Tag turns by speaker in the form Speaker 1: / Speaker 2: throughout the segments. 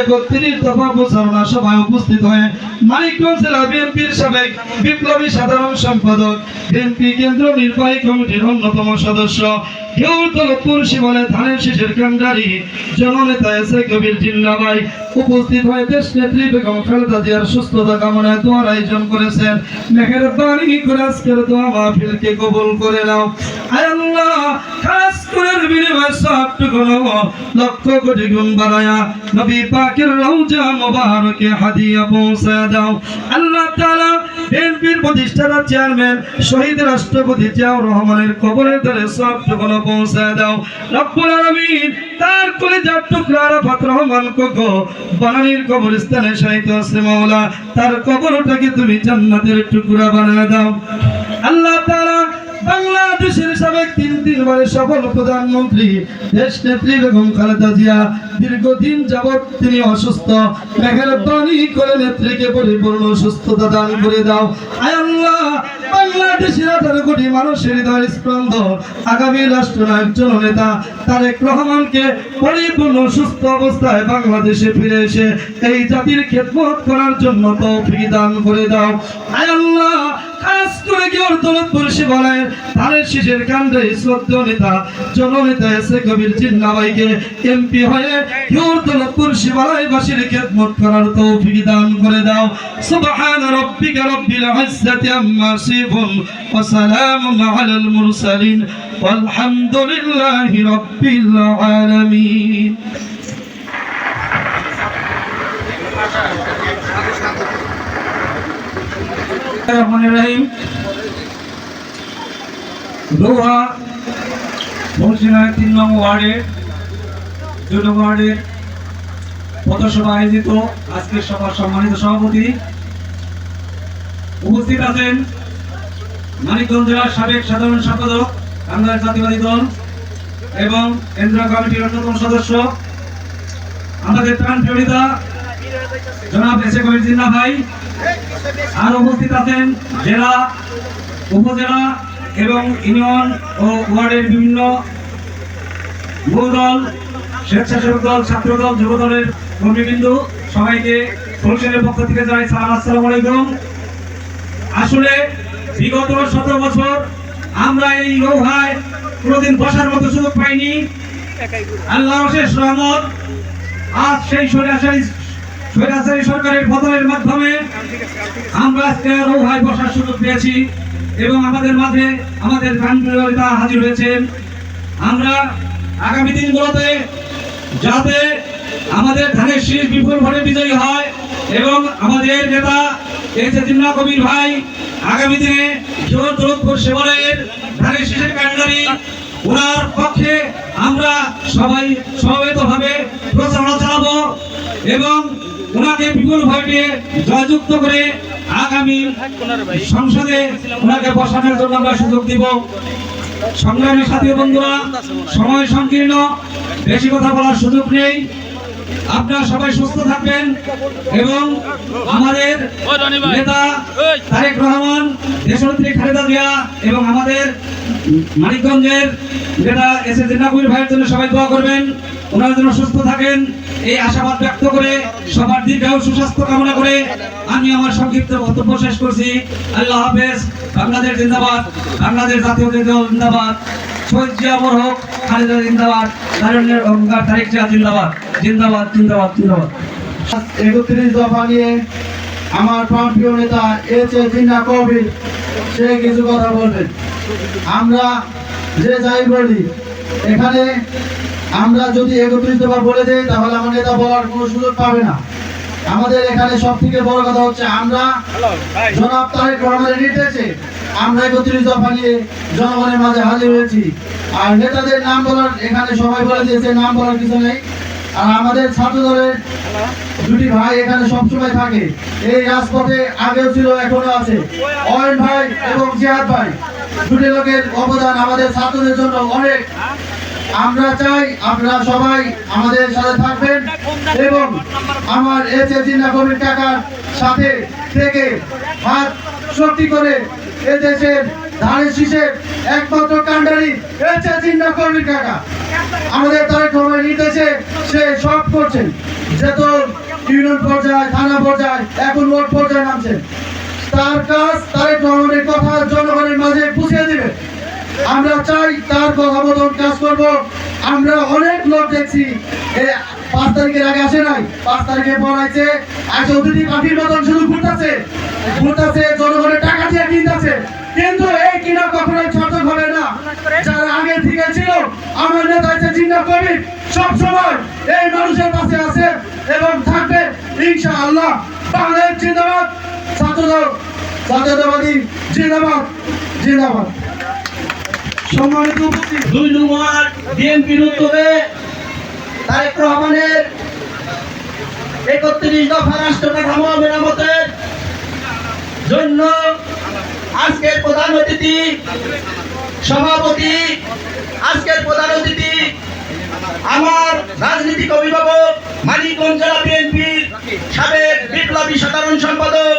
Speaker 1: একত্রিশ দফা প্রচারণা সভায় উপস্থিত হয়ে মানিকগঞ্জ জেলা বিএনপির সাবেক বিপ্লবী সাধারণ সম্পাদক, বিএনপি কেন্দ্র নির্বাহী কমিটির অন্যতম সদস্য কেউতলপুর শিবলে ধানের শীষের কান্ডারি জননেতা এস এ কবির জিন্নাবাই উপস্থিত হয়ে দেশ নেত্রী বেগম খালেদা জিয়ার সুস্থতা কামনায় দোয়ার আয়োজন করেছেন। মেহেরবানি করে আজকের দোয়া মাহফিলকে কবুল করে নাও। আল্লাহ, খাস করে বিনিময় সবটুকু লক্ষ কোটি গুণ বাড়ায়া নবী পাকের রওজা মোবারকে হাদিয়া পৌঁছে দাও। আল্লাহ তাআলা বিএনপির প্রতিষ্ঠাতা চেয়ারম্যান, শহীদ রাষ্ট্রপতি জিয়াউর রহমানের কবরের দ্বারে সবটুকু পৌঁছে দাও। রব্বুল আলামিন তার করে যার টুকরা আরাফাত রহমান কোকো বানানির কবরস্থানে শাহিত আছে মাওলা। তার কবরটাকে তুমি জান্নাতের টুকরা বানিয়ে দাও। আল্লাহ তিনবারের সফল প্রধানমন্ত্রী, দেশ নেত্রী বেগম খালেদা জিয়া, দীর্ঘদিন যাবৎ তিনি অসুস্থ। মেহরবানি করে নেত্রীকে পরিপূর্ণ সুস্থতা দান করে দাও। আল্লাহ, বাংলাদেশের আঠারো কোটি মানুষের হৃদয়ের স্পন্দন আগামী রাষ্ট্রনায়ক জননেতা তারেক রহমানকে পরিপূর্ণ সুস্থ অবস্থায় বাংলাদেশে ফিরে এসে এই জাতির খেদমত করার জন্য তৌফিক দান করে দাও। আয় আল্লাহ খাস করে কেউ দৌলতপুর শিবালয়ের ধানের শীষের কাণ্ডে শ্রদ্ধেয় নেতা জননেতা এসে কবির চিন্নাবাইকে এমপি হয়ে কেউ দৌলতপুর শিবালয়বাসীর খেদমত করার তৌফিক দান করে দাও সুবহান রাব্বিকা রাব্বিল ইজ্জাতি আম্মা ইয়াসিফুন ওয়া সালামুন আলাল মুরসালিন والحمد لله رب العالمين
Speaker 2: আয়োজিত আজকের সভার সম্মানিত সভাপতি উপস্থিত আছেন মানিকগঞ্জ জেলার সাবেক সাধারণ সম্পাদক বাংলাদেশ জাতীয়বাদী দল এবং কেন্দ্রীয় কমিটির অন্যতম সদস্য, আমাদের প্রাণ প্রিয়তা জনাব এস এ কবির জিন্না ভাই। আর উপস্থিত আছেন জেলা, উপজেলা এবং ইউনিয়ন ও ওয়ার্ডের বিভিন্ন মূল দল স্বেচ্ছাসেবক দল, ছাত্র দল, যুব দলের কর্মীবৃন্দ, সবাইকে কমিশনের পক্ষ থেকে জানাই সালাম, আসসালামু আলাইকুম। আসলে বিগত সতেরো বছর আমরা এই নৌহায় কোনোদিন বসার মতো সুযোগ পাইনি। আল্লাহ শেষ রহমত, আজ সেই সরাসরি সরাসরি সরকারের পতনের মাধ্যমে আমরা আজকে নৌহায় বসার সুযোগ পেয়েছি এবং আমাদের মাঝে আমাদের প্রাণপ্রিয়তা হাজির হয়েছেন। আমরা আগামী দিনগুলোতে যাতে আমাদের ধানের শীষ বিপুল ভোটে বিজয়ী হয় এবং আমাদের নেতা এসে জিন্না কবির ভাই আগামী দিনে জোর দৌলতপুর সেবরের ধানের শীষের কান্ডারি ওনার পক্ষে আমরা সবাই সমবেতভাবে প্রচারণা চালাবো এবং ওনাকে বিপুল ভোটে জয়যুক্ত করে আগামী সংসদে ওনাকে বসানোর জন্য আমরা সুযোগ দিব। সংগ্রামী সাথী বন্ধুরা, সময় সংকীর্ণ, বেশি কথা বলার সুযোগ নেই। আপনারা সবাই সুস্থ থাকবেন এবং আমাদের নেতা তারেক রহমান, দেশনেত্রী খালেদা জিয়া এবং আমাদের মানিকগঞ্জের নেতা এস এ জিন্নাকুর ভাইয়ের জন্য সবাই দোয়া করবেন। ওনার জন্য সুস্থ থাকেন। এই আশাবাদ ব্যক্ত করে সবার দীর্ঘায়ু সুস্বাস্থ্য কামনা করে আমি আমার সংক্ষিপ্ত বক্তব্য শেষ করছি। আল্লাহ হাফেজ, বাংলাদেশ জিন্দাবাদ, বাংলাদেশ জাতীয় জিন্দাবাদ, শহীদ জিয়া অমর হোক, খালেদা জিন্দাবাদ তারুণ্যের অহংকার তারেক জিয়া জিন্দাবাদ জিন্দাবাদ জিন্দাবাদ জিন্দাবাদ।
Speaker 3: একত্রিশ দফা নিয়ে আমার প্রাণপ্রিয় নেতা এস এ জিন্না কবির, সে কিছু কথা বলবেন। আমরা যে যাই বলি, এখানে আমরা যদি একত্রিশ দফা বলে দেই, তাহলে আমার নেতা বলার কোনো সুযোগ পাবে না। আমাদের এখানে সব থেকে বড় কথা হচ্ছে, আমরা জনাব তারেক রহমানের নির্দেশে আমরা একত্রিশ দফা নিয়ে জনগণের মাঝে হাজির হয়েছি। আর নেতাদের নাম বলার, এখানে সবাই বলে দিয়েছে, নাম বলার কিছু নেই। আর আমাদের ছাত্র দলের দুটি ভাই এখানে সবসময় থাকে। এই রাজপথে আগেও ছিল এখনও আছে। অয়ন ভাই এবং জিহাদ ভাই, দুটি লোকের অবদান আমাদের ছাত্রদের জন্য অনেক। আমরা চাই আপনারা সবাই আমাদের সাথে থাকবেন এবং আমার এস এ জিন্না টাকার সাথে থেকে হাত শক্তি করে এ দেশের ধানের শীষের একমাত্র কাণ্ডারি চিন্তা কর্মী কাকা। আমাদের তারেক রহমানের নির্দেশে সে সব করছেন। যত ইউনিয়ন পর্যায়ে, থানা পর্যায়ে, এখন ওয়ার্ড পর্যায়ে নামছেন। তার কাজ তারেক রহমানের কথা জনগণের মাঝে পুষিয়ে দিবে। আমরা চাই তার কথা মতন কাজ করব। আমরা অনেক লোক দেখছি পাঁচ তারিখের আগে আসে নাই, পাঁচ তারিখে পড়াইছে আজ অতিথি পাখির মতন শুধু ঘুরতেছে ঘুরতেছে, জনগণের টাকা দিয়ে কিনতেছে। কিন্তু এই কিনা কখনোই সার্থক হবে না। যারা আগে থেকে ছিল, আমার নেতা হচ্ছে চিন্তা কবি সব সময় এই মানুষের পাশে আছে এবং থাকবে, ইনশাআল্লাহ। বাংলাদেশ জিন্দাবাদ। ছাত্রদল, জাতীয়তাবাদী জিন্দাবাদ জিন্দাবাদ।
Speaker 1: সম্মানিত
Speaker 4: দুই নম্বর বিএনপির উদ্যোগে তারেক রহমানের একত্রিশ দফা রাষ্ট্র কাঠামো মেরামতের জন্য আজকের প্রধান অতিথি সভাপতি, আজকের প্রধান অতিথি আমার রাজনীতিক অভিভাবক, মানিকগঞ্জ জেলা বিএনপির সাবেক বিপ্লবী সাধারণ সম্পাদক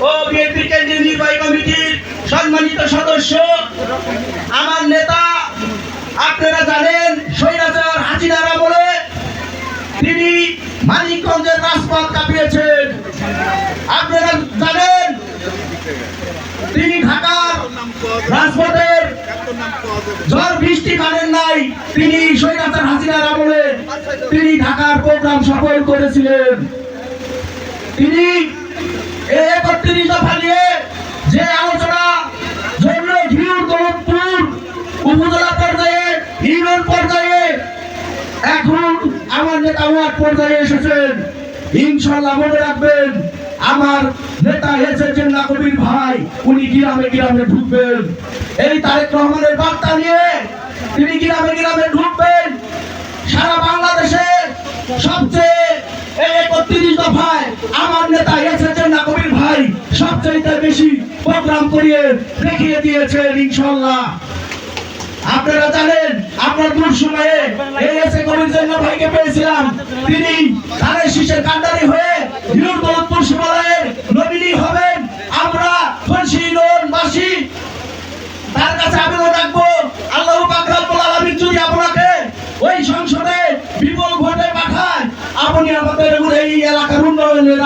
Speaker 4: ও বিএনপির সম্মানিত সদস্য, আমার নেতা, আপনারা জানেন স্বৈরাচার হাসিনার আমলে তিনি মানিকগঞ্জের রাজপথ কাঁপিয়েছেন। আপনারা জানেন তিনি ঢাকার রাজপথের ঝড় বৃষ্টি কানেন নাই তিনি স্বৈরাচার হাসিনার আমলে তিনি ঢাকার প্রোগ্রাম সফল করেছিলেন। তিনি একত্রিশ দফা নিয়ে যে আলোচনা উপজেলা পর্যায়ে, ইউনিয়ন পর্যায়ে। এখন আমার নেতা ওয়ার্ড পর্যায়ে এসেছেন। ইনশাল্লাহ মনে রাখবেন, আমার নেতা এসেছেন না কবির ভাই, উনি গ্রামে গ্রামে ঢুকবেন। এই তারেক রহমানের বার্তা নিয়ে তিনি গ্রামে গ্রামে ঢুকবেন সারা বাংলাদেশে সবচেয়ে এই একত্রিশ দফায় আমার নেতা এসেছেন না কবির ভাই সবচেয়ে বেশি প্রোগ্রাম করিয়ে দেখিয়ে দিয়েছেন ইনশাল্লাহ আপনারা জানেন, আপনার দূর সময়ে এই এসে কবির জন্য ভাইকে পেয়েছিলাম। তিনি ধানের শীষের কান্ডারি হয়ে হিরুর দৌলতপুর শিবালয়ের নমিনি হবেন আমরা ফলসি বাসী তার কাছে আবেদন রাখব আল্লাহ পাক রব্বুল আলামিন যদি আপনাকে ওই সংসদে বিপুল ভোটে পাঠায় আপনি আমাদের এই এলাকার উন্নয়নের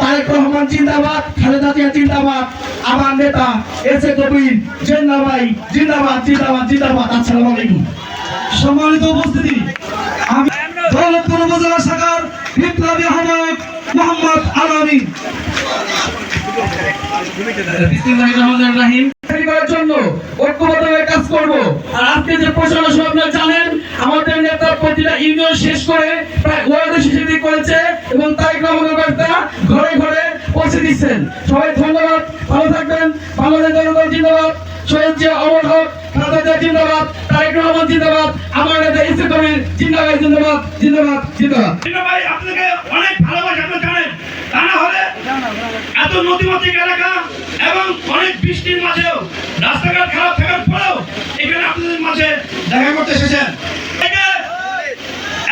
Speaker 4: তারেক রহমান জিন্দাবাদ, খালেদা জিয়া জিন্দাবাদ, আমার নেতা এস এ কবির জিন্দাবাই জিন্দাবাদ জিন্দাবাদ জিন্দাবাদ। আসসালামু আলাইকুম।
Speaker 1: সম্মানিত উপস্থিতি, আমি দৌলতপুর উপজেলা শাখার বিপ্লবী আহ্বায়ক মোহাম্মদ আলামিন
Speaker 4: রাহিম। করার জন্য ঐক্যবদ্ধভাবে কাজ করব। আর আজকে যে প্রচারণা জানেন, আমাদের নেতা প্রতিটা ইউনিয়ন শেষ করে প্রায় ওয়ার্ডে দিক করেছে এবং তারেক রহমানের বার্তা ঘরে ঘরে পৌঁছে দিচ্ছেন। সবাই ধন্যবাদ, ভালো থাকবেন। বাংলাদেশ জনগণ জিন্দাবাদ। শহীদ জিয়া অমর হক, খালেদা জিন্দাবাদ। তারেক রহমান জিন্দাবাদ।
Speaker 2: ভাই আপনাকে অনেক এত নদীমাতৃক এলাকা এবং অনেক বৃষ্টির মাঝেও রাস্তাঘাট খারাপ থাকার পরেও এখানে আপনাদের মাঝে দেখা করতে এসেছেন।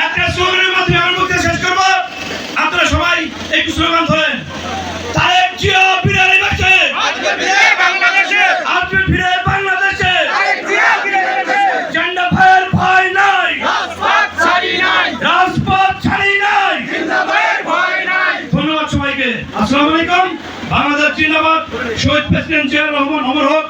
Speaker 2: একটা স্লোগানের মাধ্যমে আমার মুখে শেষ করব। আপনারা সবাই একটু স্লোগান ধরেন। তারেক জিয়া বিরিয়ানি বাচ্চা
Speaker 5: আজকে ফিরে বাংলাদেশে
Speaker 2: আজকে ফিরে বাংলাদেশে
Speaker 5: আরেক জিয়া ফিরে এসেছে
Speaker 2: ঝান্ডা ভাইয়ের ভয় নাই
Speaker 5: রাজপথ ছাড়ি নাই
Speaker 2: রাজপথ ছাড়ি নাই
Speaker 5: জিন্দাবাদের ভয় নাই
Speaker 2: ধন্যবাদ সবাইকে আসসালামু আলাইকুম বাংলাদেশ জিন্দাবাদ শহীদ প্রেসিডেন্ট জিয়া রহমান অমর হোক